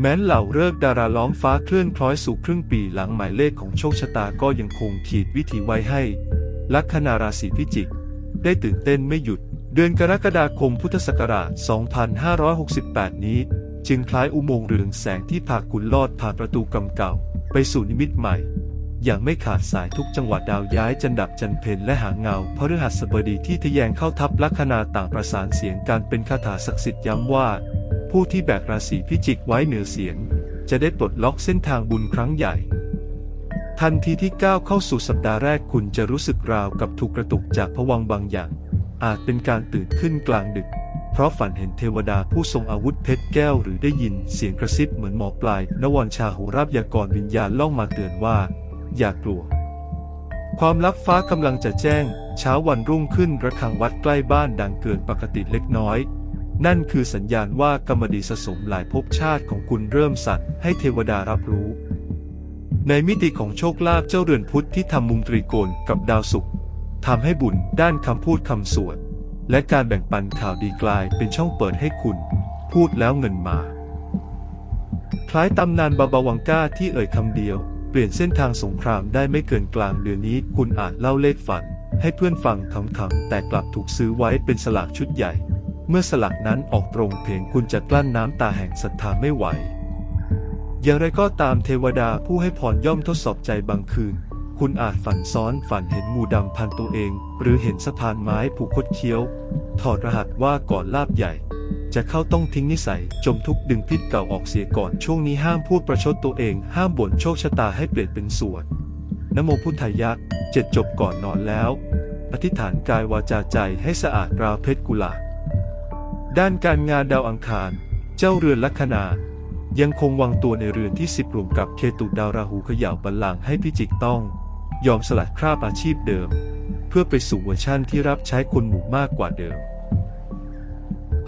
แม้นเหล่าเลิกดาราล้อมฟ้าเคลื่อนคล้อยสู่ครึ่งปีหลังหมายเลขของโชคชะตาก็ยังคงขีดวิถีไว้ให้ ลัคนาราศีพิจิก ได้ตื่นเต้นไม่หยุด เดือนกรกฎาคมพุทธศักราช 2568 นี้ จึงคล้ายอุโมงค์เรืองแสงที่พาคุณลอดผ่านประตูกำเก่า ไปสู่นิมิตใหม่ อย่างไม่ขาดสายทุกจังหวะดาวย้ายจันดับจันเพนและหางเงาพฤหัสบดีที่ทะแยงเข้าทับลัคนาต่างประสานเสียงการเป็นคาถาศักดิ์สิทธิ์ย้ำว่า ผู้ที่แบกราศีพิจิกไว้เหนือเสียง จะได้ปลดล็อกเส้นทางบุญครั้งใหญ่ ทันทีที่ก้าวเข้าสู่สัปดาห์แรกคุณจะรู้สึกราวกับถูกกระตุกจากผวังบางอย่าง อาจเป็นการตื่นขึ้นกลางดึก เพราะฝันเห็นเทวดาผู้ทรงอาวุธเพชรแก้วหรือได้ยินเสียงกระซิบเหมือนหมอปลายนวรชาหูราบยากรวิญญาณล่องมาเตือนว่า อย่ากลัวความลับฟ้ากำลังจะแจ้ง เช้าวันรุ่งขึ้นระฆังวัดใกล้บ้านดังเกินปกติเล็กน้อย นั่นคือสัญญาณว่ากรรมดีสะสมหลายภพชาติของคุณเริ่มสั่นให้เทวดารับรู้ ในมิติของโชคลาภเจ้าเรือนพุทธที่ทำมุมตรีโกณกับดาวศุกร์ทำให้บุญด้านคำพูดคำสวด และการแบ่งปันข่าวดีกลายเป็นช่องเปิดให้คุณ พูดแล้วเงินมา คล้ายตำนานบาบาวังก้าที่เอ่ยคำเดียว เปลี่ยนเส้นทางสงครามได้ไม่เกินกลางเดือนนี้คุณอาจเล่าเลขฝัน ให้เพื่อนฟังขำๆแต่กลับถูกซื้อไว้เป็นสลากชุดใหญ่ เมื่อสลากนั้นออกตรงเพลงคุณจะกลั้นน้ำตาแห่งศรัทธาไม่ไหว อย่างไรก็ตามเทวดาผู้ให้พรย่อมทดสอบใจบางคืน คุณอาจฝันซ้อนฝันเห็นงูดำพันตัวเอง หรือเห็นสะพานไม้ผูกคดเคี้ยว ถอดรหัสว่าก่อนลาบใหญ่ จะเข้าต้องทิ้งนิสัย จมทุกข์ดึงพิษเก่าออกเสียก่อนช่วงนี้ห้ามพูดประชดตัวเอง ห้ามบ่นโชคชะตาให้เปลี่ยนเป็นสวดนโมพุทธายะเจ็ดจบก่อนนอนแล้ว อธิษฐานกายวาจาใจให้สะอาดราวเพชรกุหลาบ ด้านการงานดาวอังคาร เจ้าเรือนลัคนา ยังคงวางตัวในเรือนที่สิบรวมกับเคตุดาวราหูเขย่าบัลลังก์ให้พิจิกต้อง ยอมสลัดคราบอาชีพเดิม เพื่อไปสู่เวอร์ชั่นที่รับใช้คนหมู่มากกว่าเดิม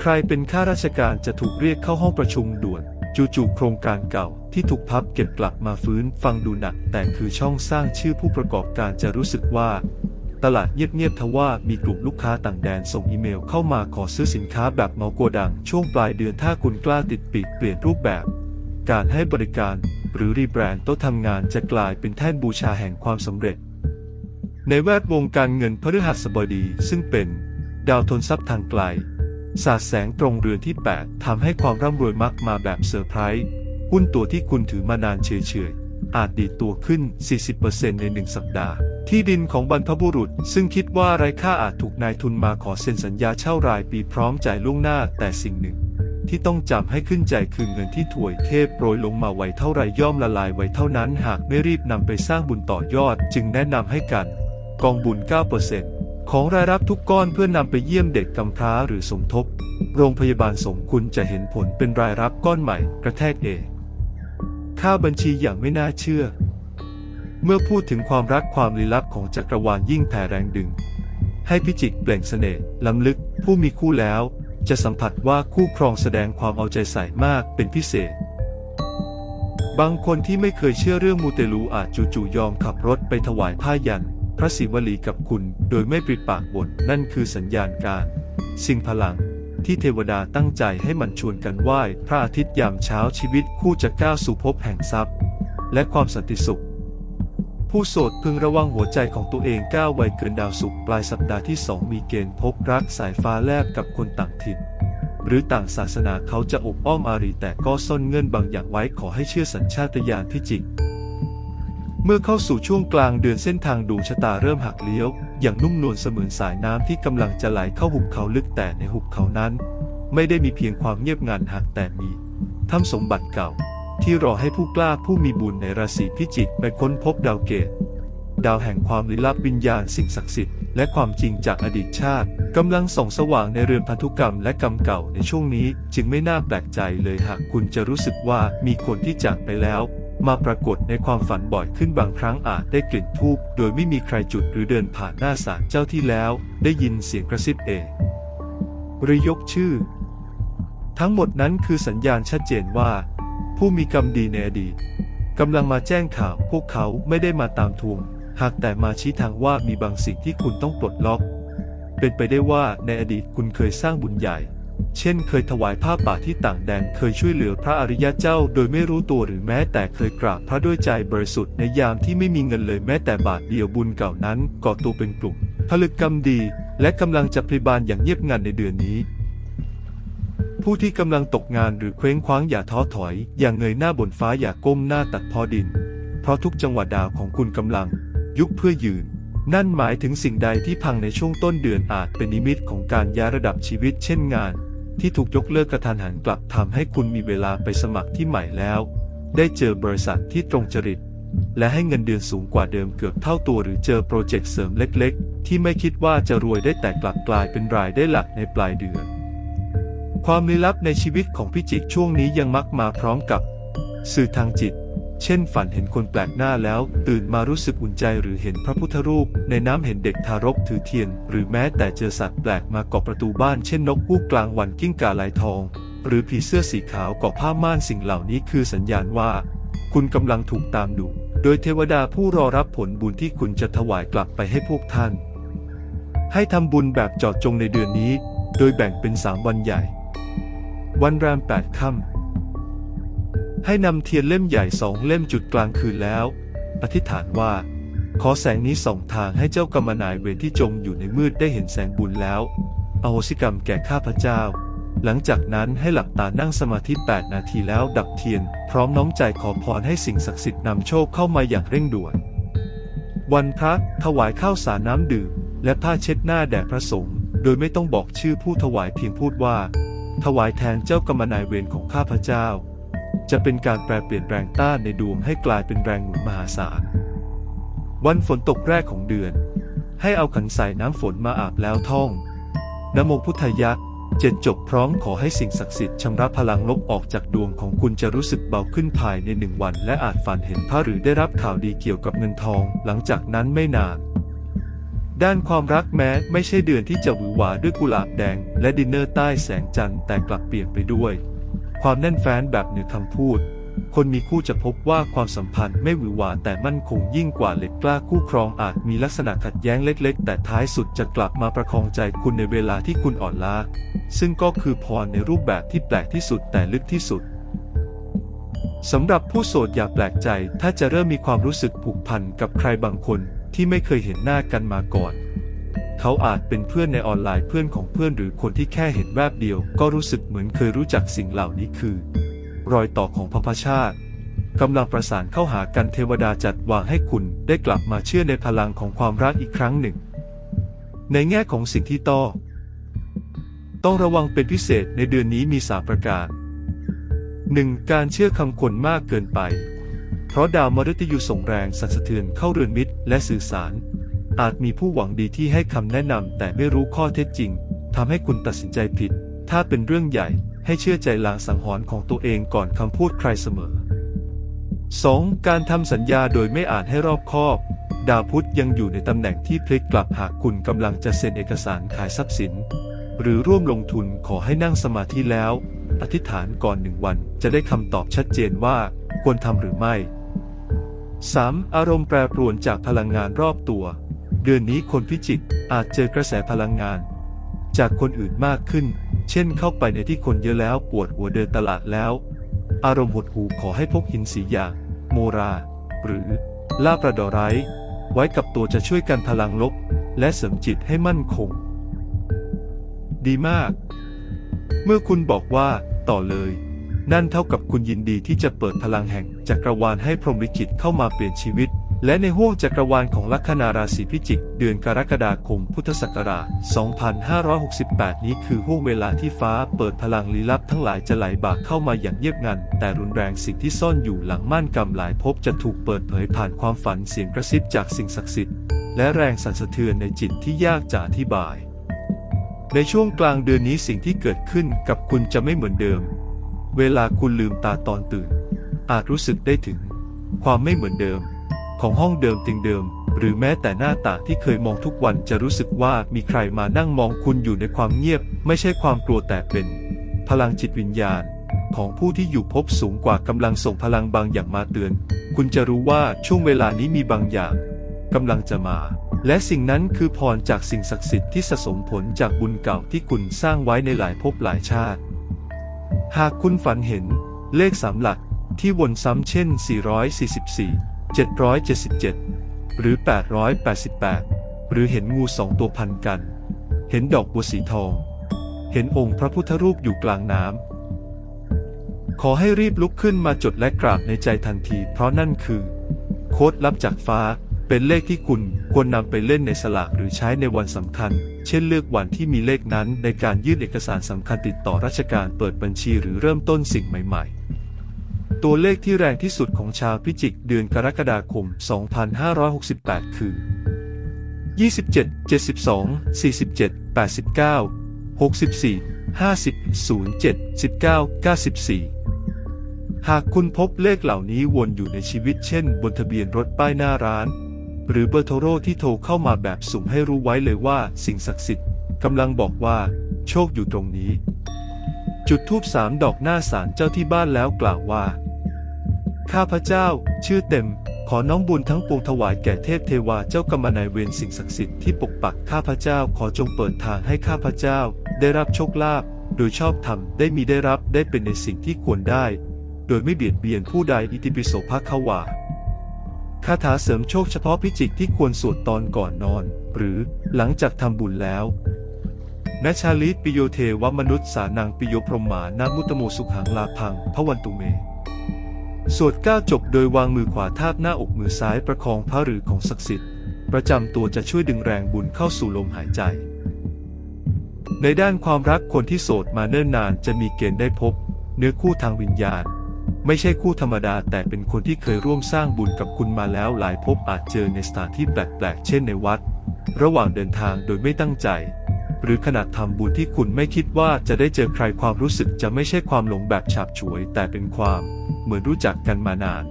ใครเป็นข้าราชการจะถูกเรียกเข้าห้องประชุมด่วนจู่ๆโครงการเก่าที่ถูกพับเก็บกลับมาฟื้นฟังดูหนัก แต่คือช่องสร้างชื่อผู้ประกอบการจะรู้สึกว่า ตลาดเงียบๆทว่ามีกลุ่มลูกค้าต่างแดนส่งอีเมลเข้ามาขอซื้อสินค้าแบบเมาโกดัง ช่วงปลายเดือนถ้าคุณกล้าติดปีกเปลี่ยนรูปแบบ การให้บริการ หรือรีแบรนด์โต๊ะทำงานจะกลายเป็นแท่นบูชาแห่งความสำเร็จ ในแวดวงการเงินพฤหัสบดีซึ่งเป็น ดาวทนทรัพย์ทางไกลสาดแสงตรงเรือนที่ 8ทำให้ความร่ำรวยมักมาแบบเซอร์ไพรส์หุ้นตัวที่คุณถือมานานเฉย อาจดีดตัวขึ้น 40%ในหนึ่งสัปดาห์ ที่ดินของบรรพบุรุษ ซึ่งคิดว่าไร้ค่าอาจถูกนายทุนมาขอเซ็นสัญญาเช่ารายปีพร้อมจ่ายล่วงหน้าแต่สิ่งหนึ่ง ที่ต้องจำให้ขึ้นใจคือเงินที่ถวยเทพโปรยลงมาไวเท่าไรย่อมละลายไวเท่านั้นหากไม่รีบนำไปสร้างบุญต่อยอด จึงแนะนำให้กัน กองบุญ 9%ของรายรับทุกก้อนเพื่อนำไปเยี่ยมเด็กกำพร้าหรือสมทบ โรงพยาบาลสงคุณจะเห็นผลเป็นรายรับก้อนใหม่ กระแทกเอง ค่าบัญชีอย่างไม่น่าเชื่อ เมื่อพูดถึงความรักความลี้ลับของจักรวาลยิ่งแผ่แรงดึง ให้พิจิกเปล่งเสน่ห์ล้ำลึกผู้มีคู่แล้ว จะสัมผัสว่าคู่ครองแสดงความเอาใจใส่มากเป็นพิเศษ บางคนที่ไม่เคยเชื่อเรื่องมูเตลูอาจจู่ๆยอมขับรถไปถวายผ้ายันพระศิวลีกับคุณ โดยไม่ปริปากบ่นนั่นคือสัญญาณการ สิ่งพลัง ที่เทวดาตั้งใจให้มันชวนกันไหว้พระอาทิตย์ยามเช้าชีวิตคู่จะก้าวสู่ภพแห่งทรัพย์ และความสันติสุข ผู้โสดพึงระวังหัวใจของตัวเองก้าวไวเกินดาวศุกร์ปลายสัปดาห์ที่สองมีเกณฑ์พบรักสายฟ้าแลบกับคนต่างถิ่น หรือต่างศาสนาเขาจะอบอ้อมอารีแต่ก็ซ่อนเงื่อนบางอย่างไว้ขอให้เชื่อสัญชาตญาณที่จริงเมื่อเข้าสู่ช่วงกลางเดือนเส้นทางดวงชะตาเริ่มหักเลี้ยว อย่างนุ่มนวลเสมือนสายน้ำที่กำลังจะไหลเข้าหุบเขาลึกแต่ในหุบเขานั้น ไม่ได้มีเพียงความเงียบงันหักแต่มีถ้ำสมบัติเก่า ที่รอให้ผู้กล้าผู้มีบุญในราศีพิจิกไปค้นพบดาวเกต ดาวแห่งความลี้ลับวิญญาณสิ่งศักดิ์สิทธิ์และความจริงจากอดีตชาติกำลังส่องสว่างในเรือนพันธุกรรมและกรรมเก่าในช่วงนี้จึงไม่น่าแปลกใจเลยหากคุณจะรู้สึกว่ามีคนที่จากไปแล้ว มาปรากฏในความฝันบ่อยขึ้นบางครั้งอาจได้กลิ่นทูบโดยไม่มีใครจุดหรือเดินผ่านหน้าศาลเจ้าที่แล้ว ได้ยินเสียงกระซิบเองหรือยกชื่อ ทั้งหมดนั้นคือสัญญาณชัดเจนว่า ผู้มีกรรมดีในอดีตกำลังมาแจ้งข่าวพวกเขาไม่ได้มาตามทวง หากแต่มาชี้ทางว่ามีบางสิ่งที่คุณต้องปลดล็อก เป็นไปได้ว่าในอดีตคุณเคยสร้างบุญใหญ่ เช่นเคยถวายผ้าป่าที่ต่างแดนเคยช่วยเหลือพระอริยะเจ้าโดยไม่รู้ตัวหรือแม้แต่เคยกราบพระด้วยใจบริสุทธิ์ในยามที่ไม่มีเงินเลยแม้แต่บาทเดียวบุญเก่านั้นก่อตัวเป็นกลุ่มผลึกกรรมดี และกำลังจะพลิบานอย่างเงียบงันในเดือนนี้ ผู้ที่กำลังตกงานหรือเคว้งคว้างอย่าท้อถอย อย่างเงยหน้าบนฟ้าอย่าก้มหน้าตัดพอดิน เพราะทุกจังหวะดาวของคุณกำลัง ยุบเพื่อยืนนั่นหมายถึงสิ่งใดที่พังในช่วงต้นเดือนอาจเป็นนิมิตของการย้ายระดับชีวิตเช่นงาน ที่ถูกยกเลิกกระทันหันกลับทำให้คุณมีเวลาไปสมัครที่ใหม่แล้ว ได้เจอบริษัทที่ตรงจริต และให้เงินเดือนสูงกว่าเดิมเกือบเท่าตัวหรือเจอโปรเจกต์เสริมเล็กๆ ที่ไม่คิดว่าจะรวยได้แต่กลับกลายเป็นรายได้หลักในปลายเดือน ความลี้ลับในชีวิตของพิจิกช่วงนี้ยังมักมาพร้อมกับ สื่อทางจิต เช่นฝันเห็นคนแปลกหน้าแล้ว ตื่นมารู้สึกอุ่นใจหรือเห็นพระพุทธรูป ในน้ำเห็นเด็กทารกถือเทียน หรือแม้แต่เจอสัตว์แปลกมาเกาะประตูบ้านเช่นนกฮูกกลางวันกิ้งก่าลายทอง หรือผีเสื้อสีขาวเกาะผ้าม่านสิ่งเหล่านี้คือสัญญาณว่า คุณกำลังถูกตามดู โดยเทวดาผู้รอรับผลบุญที่คุณจะถวายกลับไปให้พวกท่าน ให้ทำบุญแบบเจอดจงในเดือนนี้ โดยแบ่งเป็นสามวันใหญ่ วันแรมแปดค่ำ ให้นำเทียนเล่มใหญ่สองเล่มจุดกลางคืนแล้ว อธิษฐานว่า ขอแสงนี้ส่องทางให้เจ้ากรรมนายเวรที่จมอยู่ในมืดได้เห็นแสงบุญแล้ว อโหสิกรรมแก่ข้าพเจ้า หลังจากนั้นให้หลับตานั่งสมาธิ 8 นาทีแล้วดับเทียน พร้อมน้อมใจขอพรให้สิ่งศักดิ์สิทธิ์นำโชคเข้ามาอย่างเร่งด่วน วันพระถวายข้าวสารน้ำดื่ม และผ้าเช็ดหน้าแด่พระสงฆ์โดยไม่ต้องบอกชื่อผู้ถวายเพียงพูดว่า ถวายแทนเจ้ากรรมนายเวรของข้าพเจ้า จะเป็นการแปลเปลี่ยนแปลงต้านในดวงให้กลายเป็นแรงหนุนมหาศาล วันฝนตกแรกของเดือน ให้เอาขันใส่น้ำฝนมาอาบแล้วท่องนโมพุทธายะเจ็ดจบพร้อมขอให้สิ่งศักดิ์สิทธิ์ชำระพลังลบออกจากดวงของคุณจะรู้สึกเบาขึ้นภายในหนึ่งวัน และอาจฝันเห็นพระหรือได้รับข่าวดีเกี่ยวกับเงินทอง หลังจากนั้นไม่นานด้านความรักแม้ไม่ใช่เดือนที่จะหวือหวาด้วยกุหลาบแดง และดินเนอร์ใต้แสงจันทร์แต่กลับเปลี่ยนไปด้วย ความแน่นแฟ้นแบบเหนือคำพูด คนมีคู่จะพบว่าความสัมพันธ์ไม่หวือหวาแต่มั่นคงยิ่งกว่าเหล็กกล้าคู่ครองอาจมีลักษณะขัดแย้งเล็ก ๆ แต่ท้ายสุดจะกลับมาประคองใจคุณในเวลาที่คุณอ่อนล้า ซึ่งก็คือพรในรูปแบบที่แปลกที่สุดแต่ลึกที่สุดสำหรับผู้โสดอย่าแปลกใจถ้าจะเริ่มมีความรู้สึกผูกพันกับใครบางคนที่ไม่เคยเห็นหน้ากันมาก่อน เขาอาจเป็นเพื่อนในออนไลน์เพื่อนของเพื่อนหรือคนที่แค่เห็นแวบเดียว ก็รู้สึกเหมือนเคยรู้จักสิ่งเหล่านี้คือ รอยต่อของพระพชาติกำลังประสานเข้าหากันเทวดาจัดวางให้คุณได้กลับมาเชื่อในพลังของความรักอีกครั้งหนึ่ง ในแง่ของสิ่งที่ต้องต้องระวังเป็นพิเศษในเดือนนี้มีสามประการ 1. การเชื่อคำคนมากเกินไป เพราะดาวมฤตยูส่งแรงสั่นสะเทือนเข้าเรือนมิตรและสื่อสาร อาจมีผู้หวังดีที่ให้คำแนะนำแต่ไม่รู้ข้อเท็จจริงทำให้คุณตัดสินใจผิด ถ้าเป็นเรื่องใหญ่ให้เชื่อใจลางสังหรณ์ของตัวเองก่อนคำพูดใครเสมอ 2. การทำสัญญาโดยไม่อ่านให้รอบคอบ ดาวพุธยังอยู่ในตำแหน่งที่พลิกกลับหากคุณกำลังจะเซ็นเอกสารขายทรัพย์สิน หรือร่วมลงทุนขอให้นั่งสมาธิแล้ว อธิษฐานก่อนหนึ่งวันจะได้คำตอบชัดเจนว่าควรทำหรือไม่ 3. อารมณ์แปรปรวนจากพลังงานรอบตัว เดือนนี้คนพิจิกอาจเจอกระแสพลังงาน จากคนอื่นมากขึ้น เช่นเข้าไปในที่คนเยอะแล้วปวดหัวเดินตลาดแล้ว อารมณ์หดหู่ขอให้พกหินสีอย่างโมรา หรือลาประดอไรต์ไว้กับตัวจะช่วยกันพลังลบ และเสริมจิตให้มั่นคง ดีมาก เมื่อคุณบอกว่า ต่อเลย นั่นเท่ากับคุณยินดีที่จะเปิดพลังแห่งจักรวาลให้พรหมลิขิตเข้ามาเปลี่ยนชีวิต และในห้วงจักรวาลของลัคนาราศีพิจิก เดือนกรกฎาคมพุทธศักราช 2568 นี้คือห้วงเวลาที่ฟ้าเปิดพลังลี้ลับทั้งหลายจะไหลบ่าเข้ามาอย่างเยียบงัน แต่รุนแรงสิ่งที่ซ่อนอยู่หลังม่านกำหลายภพจะถูกเปิดเผยผ่านความฝันเสียงกระซิบจากสิ่งศักดิ์สิทธิ์ และแรงสั่นสะเทือนในจิตที่ยากจะอธิบาย ในช่วงกลางเดือนนี้สิ่งที่เกิดขึ้นกับคุณจะไม่เหมือนเดิม เวลาคุณลืมตาตอนตื่น อาจรู้สึกได้ถึง ความไม่เหมือนเดิม ของห้องเดิมเตียงเดิม หรือแม้แต่หน้าต่างที่เคยมองทุกวันจะรู้สึกว่ามีใครมานั่งมองคุณอยู่ในความเงียบ ไม่ใช่ความกลัวแต่เป็น พลังจิตวิญญาณ ของผู้ที่อยู่ภพสูงกว่ากำลังส่งพลังบางอย่างมาเตือน คุณจะรู้ว่าช่วงเวลานี้มีบางอย่างกำลังจะมา และสิ่งนั้นคือพรจากสิ่งศักดิ์สิทธิ์ที่สะสมผลจากบุญเก่าที่คุณสร้างไว้ในหลายภพหลายชาติ หากคุณฝันเห็นเลขสามหลักที่วนซ้ำเช่น 444 777 หรือ 888 หรือเห็นงูสองตัวพันกัน เห็นดอกบัวสีทอง เห็นองค์พระพุทธรูปอยู่กลางน้ำ ขอให้รีบลุกขึ้นมาจดและกราบในใจทันที เพราะนั่นคือ โค้ดลับจากฟ้าเป็นเลขที่คุณควรนำไปเล่นในสลากหรือใช้ในวันสำคัญ เช่นเลือกวันที่มีเลขนั้นในการยื่นเอกสารสำคัญติดต่อราชการเปิดบัญชีหรือเริ่มต้นสิ่งใหม่ ๆ ตัวเลขที่แรงที่สุดของชาวพิจิกเดือนกรกฎาคม 2568 คือ 27 72 47 89 64 50 07 19 94 หากคุณพบเลขเหล่านี้วนอยู่ในชีวิตเช่น บนทะเบียนรถป้ายหน้าร้าน หรือเบอร์โทรที่โทรเข้ามาแบบสุ่มให้รู้ไว้เลยว่าสิ่งศักดิ์สิทธิ์กำลังบอกว่า โชคอยู่ตรงนี้ จุดทูบสามดอกหน้าศาลเจ้าที่บ้านแล้วกล่าวว่า ข้าพเจ้า ชื่อเต็ม ขอน้อมบุญทั้งปวงถวายแก่เทพเทวาเจ้ากรรมนายเวรสิ่งศักดิ์สิทธิ์ที่ปกปักข้าพเจ้าขอจงเปิดทางให้ข้าพเจ้า ได้รับโชคลาภโดยชอบธรรมได้มีได้รับได้เป็นในสิ่งที่ควรได้ โดยไม่เบียดเบียนผู้ใดอิติปิโสภควาคาถาเสริมโชคเฉพาะพิจิกที่ควรสวดตอนก่อนนอน หรือหลังจากทำบุญแล้วนชาลิตปิโยเทวมนุษย์สานังปิโยพรหมานามุตตโมสุขังลาพังพระวันตุเม สวดก้าจบโดยวางมือขวาทาบหน้าอกมือซ้ายประคองพระหรือของศักดิ์สิทธิ์ ประจำตัวจะช่วยดึงแรงบุญเข้าสู่ลมหายใจ ในด้านความรักคนที่โสดมาเนิ่นนานจะมีเกณฑ์ได้พบ เนื้อคู่ทางวิญญาณ ไม่ใช่คู่ธรรมดาแต่เป็นคนที่เคยร่วมสร้างบุญกับคุณมาแล้วหลายพบอาจเจอในสถานที่แปลกๆ เช่นในวัด ระหว่างเดินทางโดยไม่ตั้งใจ หรือขณะทำบุญที่คุณไม่คิดว่าจะได้เจอใครความรู้สึกจะไม่ใช่ความหลงแบบฉับฉวยแต่เป็นความ เหมือนรู้จักกันมานาน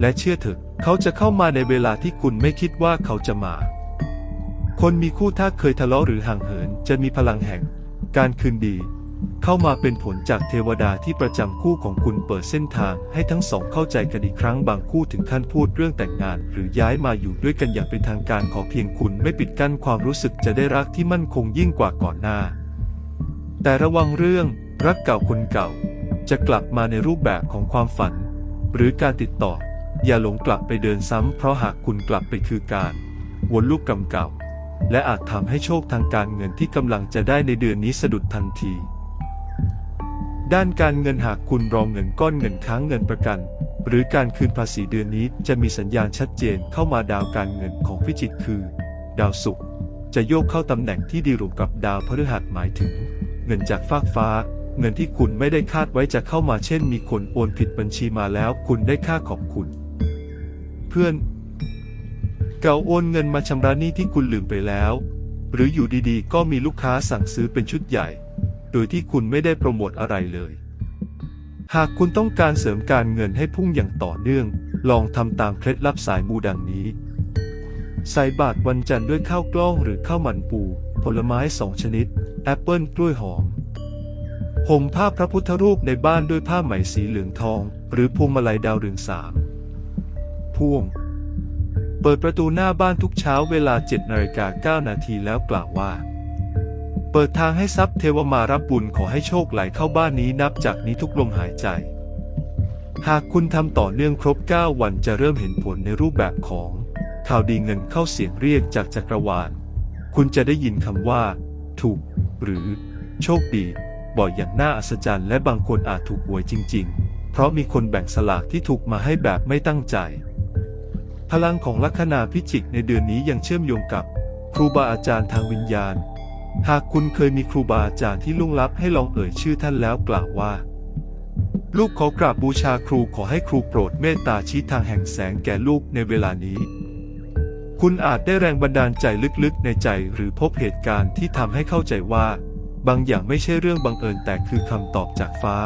และเชื่อเถอะเขาจะเข้ามาในเวลาที่คุณไม่คิดว่าเขาจะมา คนมีคู่ถ้าเคยทะเลาะหรือห่างเหิน จะมีพลังแห่ง การคืนดี เข้ามาเป็นผลจากเทวดาที่ประจำคู่ของคุณเปิดเส้นทางให้ทั้งสองเข้าใจกันอีกครั้งบางคู่ถึงขั้นพูดเรื่องแต่งงาน หรือย้ายมาอยู่ด้วยกันอย่างเป็นทางการขอเพียงคุณไม่ปิดกั้นความรู้สึกจะได้รักที่มั่นคงยิ่งกว่าก่อนหน้า แต่ระวังเรื่องรักเก่าคนเก่า จะกลับมาในรูปแบบของความฝัน หรือการติดต่อ อย่าหลงกลับไปเดินซ้ำเพราะหากคุณกลับไปคือการวนลูกกรรมเก่า และอาจทำให้โชคทางการเงินที่กำลังจะได้ในเดือนนี้สะดุดทันที ด้านการเงินหากคุณรองเงินก้อนเงินค้างเงินประกัน หรือการคืนภาษีเดือนนี้จะมีสัญญาณชัดเจนเข้ามาดาวการเงินของพิจิกคือ ดาวศุกร์จะโยกเข้าตำแหน่งที่ดีรวมกับดาวพฤหัสหมายถึง เงินจากฟากฟ้า เงินที่คุณไม่ได้คาดไว้จะเข้ามาเช่นมีคนโอนผิดบัญชีมาแล้วคุณได้ค่าขอบคุณ เพื่อน เก่าโอนเงินมาชำระหนี้ที่คุณลืมไปแล้ว หรืออยู่ดีๆ ก็มีลูกค้าสั่งซื้อเป็นชุดใหญ่ โดยที่คุณไม่ได้โปรโมทอะไรเลย หากคุณต้องการเสริมการเงินให้พุ่งอย่างต่อเนื่อง ลองทำตามเคล็ดลับสายมูดังนี้ใส่บาตรวันจันทร์ด้วยข้าวกล้องหรือข้าวมันปู ผลไม้สองชนิด แอปเปิลกล้วยหอม ห่มผ้าพระพุทธรูปในบ้านด้วยผ้าไหมสีเหลืองทอง หรือพวงมาลัยดาวเรืองสามพวง เปิดประตูหน้าบ้านทุกเช้าเวลา7นาฬิกา9นาทีแล้วกล่าวว่า เปิดทางให้ทรัพย์เทวมารับบุญขอให้โชคไหลเข้าบ้านนี้นับจากนี้ทุกลมหายใจ หากคุณทำต่อเนื่องครบ 9 วันจะเริ่มเห็นผลในรูปแบบของ ข่าวดีเงินเข้าเสียงเรียกจากจักรวาล คุณจะได้ยินคำว่า ถูก หรือ โชคดี บ่อยอย่างน่าอัศจรรย์และบางคนอาจถูกหวยจริง ๆ เพราะมีคนแบ่งสลากที่ถูกมาให้แบบไม่ตั้งใจ พลังของลัคนาพิจิกในเดือนนี้ยังเชื่อมโยงกับ ครูบาอาจารย์ทางวิญญาณ หากคุณเคยมีครูบาอาจารย์ที่ลุ่งลับให้ลองเอ่ยชื่อท่านแล้วกล่าวว่า ลูกขอกราบบูชาครูขอให้ครูโปรดเมตตาชี้ทางแห่งแสงแก่ลูกในเวลานี้คุณอาจได้แรงบันดาลใจลึกๆในใจหรือพบเหตุการณ์ที่ทำให้เข้าใจว่า บางอย่างไม่ใช่เรื่องบังเอิญแต่คือคำตอบจากฟ้า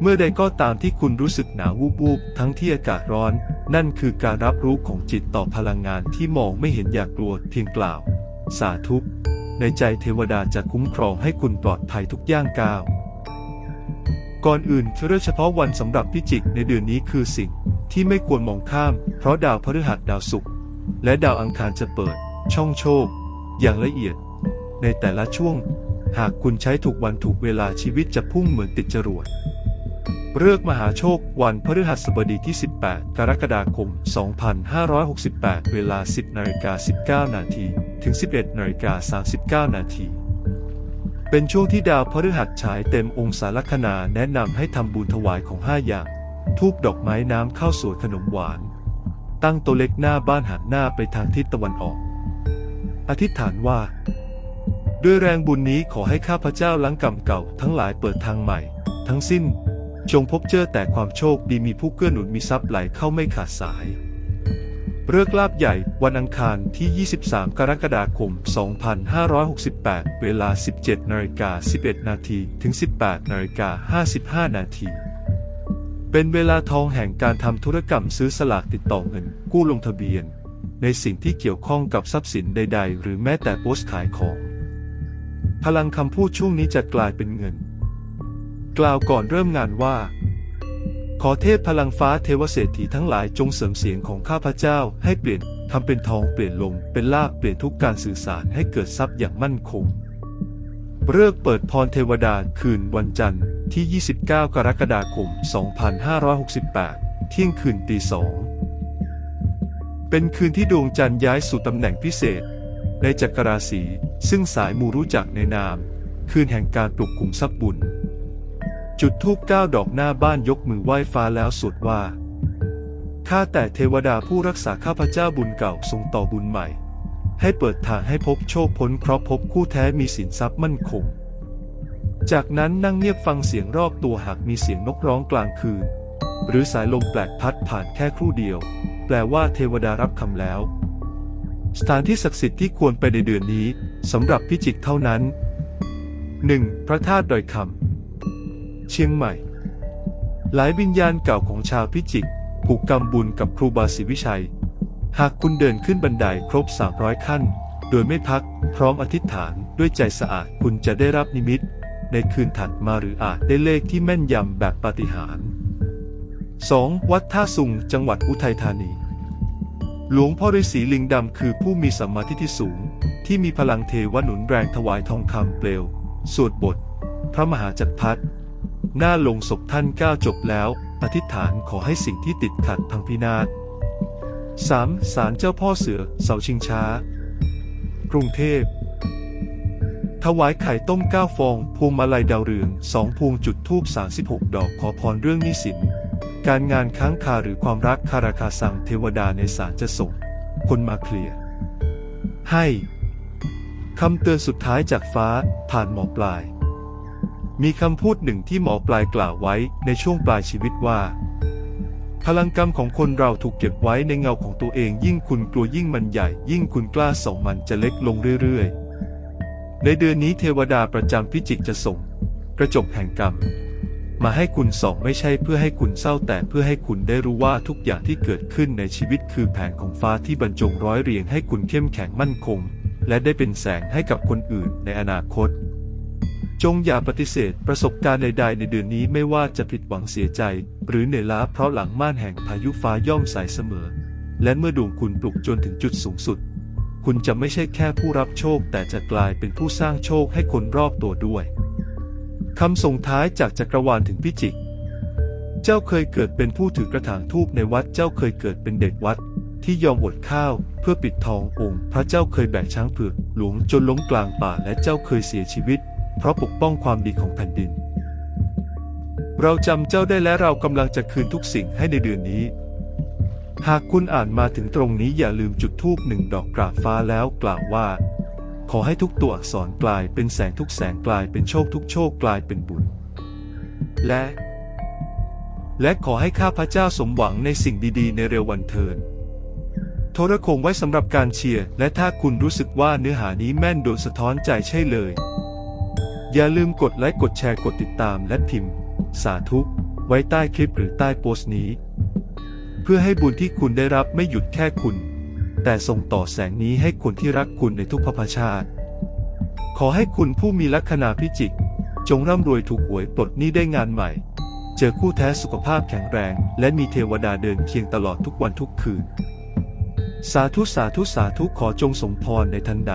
เมื่อใดก็ตามที่คุณรู้สึกหนาววูบๆทั้งที่อากาศร้อน นั่นคือการรับรู้ของจิตต่อพลังงานที่มองไม่เห็นอยากกลัวเพียงกล่าว สาธุในใจเทวดาจะคุ้มครองให้คุณปลอดภัยทุกย่างก้าว ก่อนอื่นเลือกเฉพาะวันสำหรับพิจิกในเดือนนี้คือสิ่งที่ไม่ควรมองข้าม เพราะดาวพฤหัสดาวศุกร์และดาวอังคารจะเปิด ช่องโชค อย่างละเอียด ในแต่ละช่วง หากคุณใช้ถูกวันถูกเวลาชีวิตจะพุ่งเหมือนติดจรวดเลือกมหาโชควันพฤหัสบดีที่ 18 กรกฎาคม 2568 เวลา 10นาฬิกา19 นาทีถึง 11นาฬิกา39 นาทีเป็นช่วงที่ดาวพฤหัสฉายเต็มองศาลัคนาแนะนำให้ทำบุญถวายของ 5 อย่าง ทูบดอกไม้น้ำข้าวสวยขนมหวาน ตั้งโต๊ะเล็กหน้าบ้านหันหน้าไปทางทิศตะวันออก อธิษฐานว่า ด้วยแรงบุญนี้ขอให้ข้าพเจ้าล้างกรรมเก่าทั้งหลายเปิดทางใหม่ ทั้งสิ้น จงพบเจอแต่ความโชคดีมีผู้เกื้อหนุนมีทรัพย์ไหลเข้าไม่ขาดสายเลิกษ์ลาบใหญ่วันอังคารที่ 23 กรกฎาคม 2568 เวลา 17นาฬิกา11 นาทีถึง 18นาฬิกา55 นาที เป็นเวลาทองแห่งการทำธุรกรรมซื้อสลากติดต่อเงิน กู้ลงทะเบียน ในสิ่งที่เกี่ยวข้องกับทรัพย์สินใด ๆ หรือแม้แต่โพสต์ขายของ พลังคำพูดช่วงนี้จะกลายเป็นเงิน กล่าวก่อนเริ่มงานว่า ขอเทพพลังฟ้าเทวเศรษฐีทั้งหลายจงเสริมเสียงของข้าพเจ้าให้เปลี่ยนทำเป็นทองเปลี่ยนลมเป็นลาบเปลี่ยนทุกการสื่อสารให้เกิดทรัพย์อย่างมั่นคงเลิกเปิดพรเทวดาคืนวันจันทร์ที่ 29 กรกฎาคม 2568 เที่ยงคืนตีสองเป็นคืนที่ดวงจันทร์ย้ายสู่ตำแหน่งพิเศษ ในจักรราศีซึ่งสายมูรู้จักในนาม คืนแห่งการปลุกขุมทรัพย์บุญ จุดทูบเก้าดอกหน้าบ้านยกมือไหว้ฟ้าแล้วสวดว่าข้าแต่เทวดาผู้รักษาข้าพเจ้าบุญเก่าทรงต่อบุญใหม่ ให้เปิดทางให้พบโชคพ้นเคราะพบคู่แท้มีสินทรัพย์มั่นคง จากนั้นนั่งเงียบฟังเสียงรอบตัวหากมีเสียงนกร้องกลางคืน หรือสายลมแปลกพัดผ่านแค่ครู่เดียว แปลว่าเทวดารับคำแล้ว สถานที่ศักดิ์สิทธิ์ที่ควรไปในเดือนนี้สำหรับพิจิกเท่านั้น 1. พระธาตุดอยคำเชียงใหม่ หลายวิญญาณเก่าของชาวพิจิกผูกกรรมบุญกับครูบาศรีวิชัย หากคุณเดินขึ้นบันไดครบ 300 ขั้น โดยไม่พักพร้อมอธิษฐานด้วยใจสะอาดคุณจะได้รับนิมิต ในคืนถัดมาหรืออาจได้เลขที่แม่นยำแบบปาฏิหาริย์ 2. วัดท่าสุงจังหวัดอุทัยธานี หลวงพ่อฤาษีลิงดำคือผู้มีสัมมาทิฏฐิสูง ที่มีพลังเทวหนุนแรงถวายทองคำเปลว สวดบท พระมหาจักรพรรดิหน้าลงศพท่านก้าวจบแล้ว อธิษฐานขอให้สิ่งที่ติดขัดพังพินาศ 3. ศาลเจ้าพ่อเสือเสาชิงช้า กรุงเทพถวายไข่ต้ม9ฟองพวงมาลัยดาวเรือง2พวงจุดทูบ36 ดอกขอพรเรื่องหนี้สิน การงานค้างคาหรือความรักคาราคาซังเทวดาในศาลจะส่ง คนมาเคลียร์ให้คำเตือนสุดท้ายจากฟ้าผ่านหมอปลาย มีคำพูดหนึ่งที่หมอปลายกล่าวไว้ในช่วงปลายชีวิตว่า พลังกรรมของคนเราถูกเก็บไว้ในเงาของตัวเอง ยิ่งคุณกลัวยิ่งมันใหญ่ ยิ่งคุณกล้าส่องมันจะเล็กลงเรื่อยๆ ในเดือนนี้เทวดาประจำพิจิกจะส่ง กระจกแห่งกรรม มาให้คุณส่องไม่ใช่เพื่อให้คุณเศร้าแต่เพื่อให้คุณได้รู้ว่าทุกอย่างที่เกิดขึ้นในชีวิตคือแผนของฟ้าที่บรรจงร้อยเรียงให้คุณเข้มแข็งมั่นคง และได้เป็นแสงให้กับคนอื่นในอนาคต จงอย่าปฏิเสธประสบการณ์ใด ๆ ในเดือนนี้ไม่ว่าจะผิดหวังเสียใจ หรือเหนื่อยล้าเพราะหลังม่านแห่งพายุฟ้าย่อมใสเสมอ และเมื่อดวงคุณปลุกจนถึงจุดสูงสุด คุณจะไม่ใช่แค่ผู้รับโชค แต่จะกลายเป็นผู้สร้างโชคให้คนรอบตัวด้วย คำส่งท้ายจากจักรวาลถึงพิจิก เจ้าเคยเกิดเป็นผู้ถือกระถางทูบในวัด เจ้าเคยเกิดเป็นเด็กวัด ที่ยอมอดข้าว เพื่อปิดทององค์ พระเจ้าเคยแบกช้างเผือกหลวงจนล้มกลางป่าและเจ้าเคยเสียชีวิต เพราะปกป้องความดีของแผ่นดิน เราจำเจ้าได้และเรากำลังจะคืนทุกสิ่งให้ในเดือนนี้ หากคุณอ่านมาถึงตรงนี้อย่าลืมจุดธูปหนึ่งดอกกราบฟ้าแล้วกล่าวว่า ขอให้ทุกตัวอักษรกลายเป็นแสงทุกแสงกลายเป็นโชคทุกโชคกลายเป็นบุญ และ และขอให้ข้าพระเจ้าสมหวังในสิ่งดีๆ ในเร็ววันเทินโทรโคงไว้สำหรับการเชียร์ และถ้าคุณรู้สึกว่าเนื้อหานี้แม่นโดนสะท้อนใจใช่เลย อย่าลืมกดไลค์กดแชร์กดติดตามและพิมพ์ สาธุไว้ใต้คลิปหรือใต้โพสต์นี้ เพื่อให้บุญที่คุณได้รับไม่หยุดแค่คุณ แต่ส่งต่อแสงนี้ให้คนที่รักคุณในทุกภพชาติ ขอให้คุณผู้มีลัคนาพิจิก จงร่ำรวยถูกหวยปลดหนี้ได้งานใหม่ เจอคู่แท้สุขภาพแข็งแรง และมีเทวดาเดินเคียงตลอดทุกวันทุกคืน สาธุสาธุสาธุขอจงสมพรในทันใด